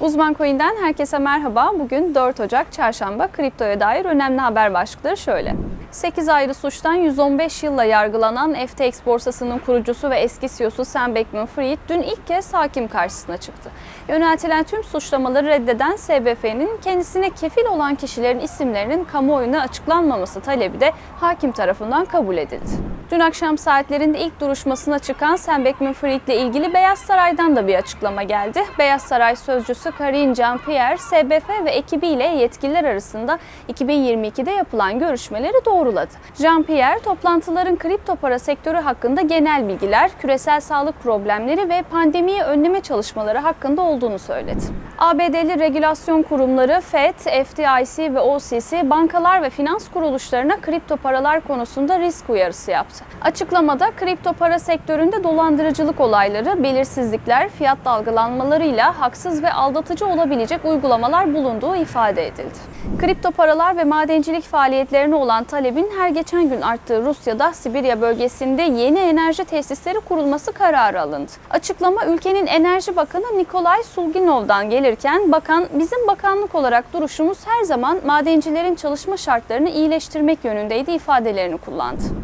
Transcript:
Uzman Coin'den herkese merhaba. Bugün 4 Ocak Çarşamba kriptoya dair önemli haber başlıkları şöyle. 8 ayrı suçtan 115 yılla yargılanan FTX borsasının kurucusu ve eski CEO'su Sam Bankman-Fried dün ilk kez hakim karşısına çıktı. Yöneltilen tüm suçlamaları reddeden SBF'nin kendisine kefil olan kişilerin isimlerinin kamuoyuna açıklanmaması talebi de hakim tarafından kabul edildi. Dün akşam saatlerinde ilk duruşmasına çıkan Sam Bankman-Fried ile ilgili Beyaz Saray'dan da bir açıklama geldi. Beyaz Saray sözcüsü Karine Jean-Pierre, SBF ve ekibiyle yetkililer arasında 2022'de yapılan görüşmeleri doğruladı. Jean-Pierre, toplantıların kripto para sektörü hakkında genel bilgiler, küresel sağlık problemleri ve pandemiyi önleme çalışmaları hakkında olduğunu söyledi. ABD'li regülasyon kurumları FED, FDIC ve OCC bankalar ve finans kuruluşlarına kripto paralar konusunda risk uyarısı yaptı. Açıklamada kripto para sektöründe dolandırıcılık olayları, belirsizlikler, fiyat dalgalanmalarıyla haksız ve aldatıcı olabilecek uygulamalar bulunduğu ifade edildi. Kripto paralar ve madencilik faaliyetlerine olan talebin her geçen gün arttığı Rusya'da Sibirya bölgesinde yeni enerji tesisleri kurulması kararı alındı. Açıklama ülkenin Enerji Bakanı Nikolay Sulginov'dan gelirken bakan bizim bakanlık olarak duruşumuz her zaman madencilerin çalışma şartlarını iyileştirmek yönündeydi ifadelerini kullandı.